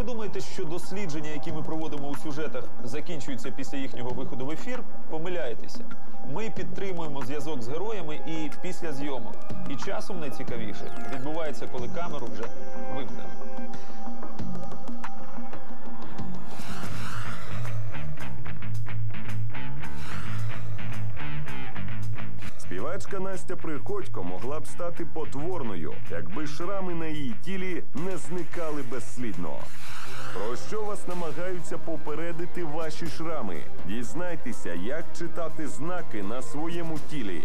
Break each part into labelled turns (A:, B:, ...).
A: ви думаєте, що дослідження, які ми проводимо у сюжетах, закінчуються після їхнього виходу в ефір, помиляєтеся. Ми підтримуємо зв'язок з героями і після зйомок. І часом найцікавіше відбувається, коли камеру вже вимкнено.
B: Співачка Настя Приходько могла б стати потворною, якби шрами на її тілі не зникали безслідно. Про що вас намагаються попередити ваші шрами? Дізнайтеся, як читати знаки на своєму тілі.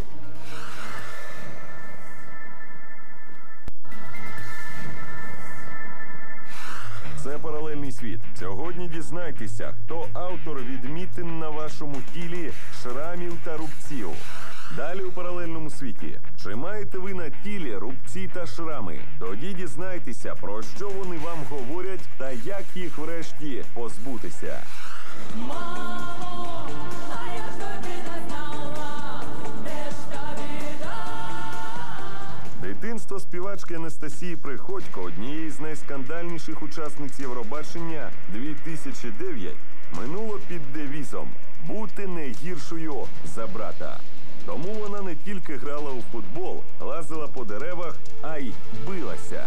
B: Це паралельний світ. Сьогодні дізнайтеся, хто автор відмітин на вашому тілі шрамів та рубців. Далі у паралельному світі. Чи маєте ви на тілі рубці та шрами? Тоді дізнайтеся, про що вони вам говорять та як їх врешті позбутися. Дитинство співачки Анастасії Приходько, однієї з найскандальніших учасниць Євробачення 2009, минуло під девізом бути не гіршою за брата. Тому вона не тільки грала у футбол, лазила по деревах, а й билася.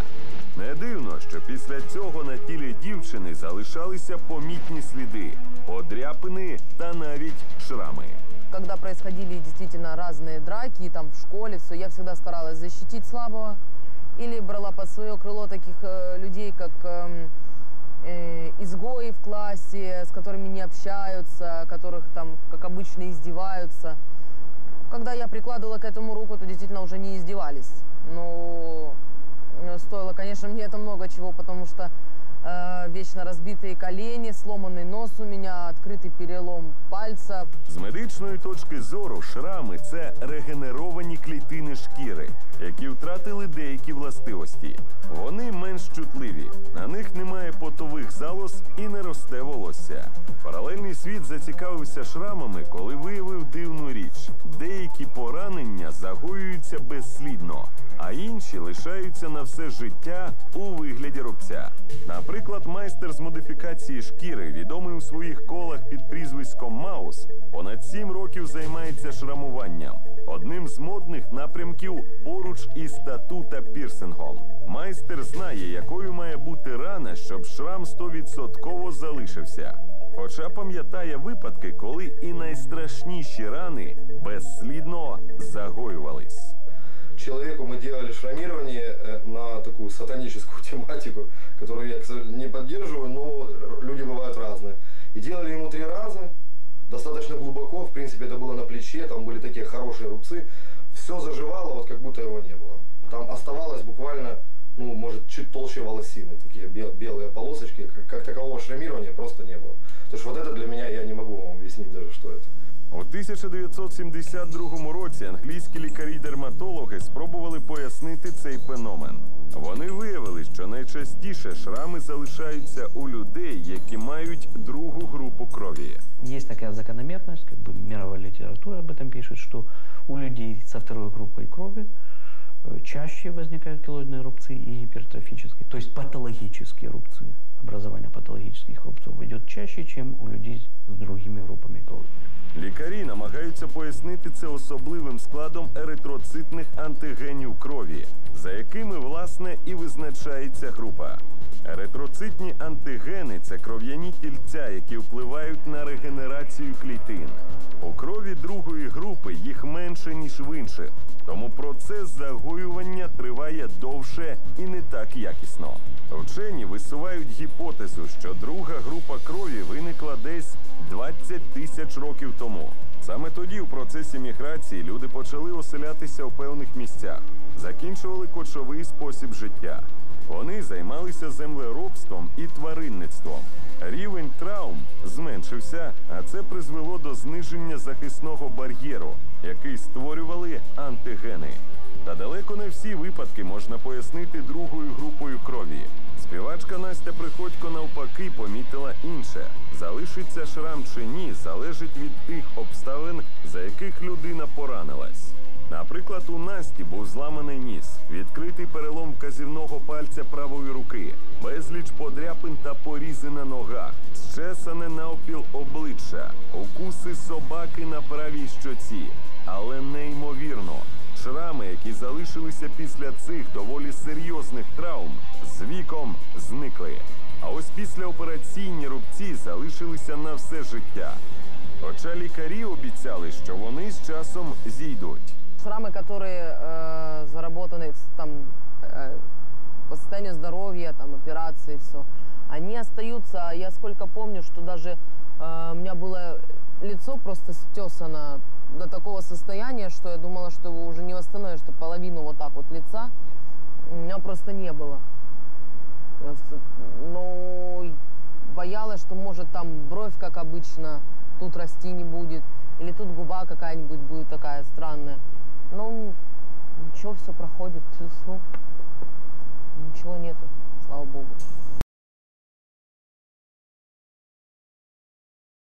B: Не дивно, що після цього на тілі дівчини залишалися помітні сліди, подряпини та навіть шрами.
C: Когда происходили действительно разные драки, там в школе, все, я всегда старалась защитить слабого. Или брала под свое крыло таких э, людей, как эм, э, изгои в классе, с которыми не общаются, которых там, как обычно, издеваются. Когда я прикладывала к этому руку, то действительно уже не издевались. Но э, стоило, конечно, мне это много чего, потому что э, вечно разбитые колени, сломанный нос у меня, открытый перелом пальца,
B: З медичної точки зору шрами це регенеровані клітини шкіри, які втратили деякі властивості. Вони менш чутливі, на них немає потових залоз і не росте волосся. Паралельний світ зацікавився шрамами, коли виявив дивну річ: деякі поранення загоюються безслідно, а інші лишаються на все життя у вигляді рубця. Наприклад, майстер з модифікації шкіри, відомий у своїх колах під прізвиськом Маус, понад сім років займається шрамуванням. Одним з модних напрямків поруч із тату та пірсингом. Майстер знає, якою має бути рана, щоб шрам 100% залишився. Хоча пам'ятає випадки, коли і найстрашніші рани безслідно загоювались.
D: Человеку мы делали шрамирование э, на такую сатаническую тематику, которую я, к сожалению, не поддерживаю, но люди бывают разные. И делали ему три раза, достаточно глубоко, в принципе, это было на плече, там были такие хорошие рубцы. Все заживало, вот как будто его не было. Там оставалось буквально, ну, может, чуть толще волосины, такие бел- белые полосочки, как, как такового шрамирования просто не было. Потому что вот это для меня, я не могу
B: 1972 році англійські лікарі-дерматологи спробували пояснити цей феномен. Вони виявили, що найчастіше шрами залишаються у людей, які мають другу групу крові.
E: Есть такая закономерность, как бы мировая литература об этом пишет, что у людей со второй группой крови э, чаще возникают келоидные рубцы и гипертрофические, то есть патологические рубцы. Образование патологических рубцов идет чаще, чем у
B: намагаються пояснити це особливим складом еритроцитних антигенів крові, за якими власне і визначається група. Еритроцитні антигени це кров'яні тільця, які впливають на регенерацію клітин. У крові другої групи їх менше, ніж в інших, тому процес загоювання триває довше і не так якісно. Вчені висувають гіпотезу, що друга група крові виникла десь 20 тисяч років тому. Саме тоді, у процесі міграції, люди почали оселятися у певних місцях, закінчували кочовий спосіб життя. Вони займалися землеробством і тваринництвом. Рівень травм зменшився, а це призвело до зниження захисного бар'єру, який створювали антигени. Та далеко не всі випадки можна пояснити другою групою крові. Співачка Настя Приходько навпаки помітила інше: залишиться шрам чи ні, залежить від тих обставин, за яких людина поранилась. Наприклад, у Насті був зламаний ніс, відкритий перелом вказівного пальця правої руки, безліч подряпин та порізи на ногах, зчесане наопіл обличчя, укуси собаки на правій щоці. Але неймовірно, шрами, які залишилися після цих доволі серйозних травм, з віком зникли. А ось післяопераційні рубці залишилися на все життя. Хоча лікарі обіцяли, що вони з часом зійдуть.
C: Шрамы, которые э, заработаны в- там э, по состоянию здоровья, там операции, все, они остаются. А Я сколько помню, что даже э, у меня было лицо просто стесано до такого состояния, что я думала, что его уже не восстановишь, что половину вот так вот лица у меня просто не было. Просто, Ну, боялась, что может там бровь, как обычно, тут расти не будет, или тут губа какая-нибудь будет такая странная. Ну, ничего, все проходит, все, Ничего нету, слава богу.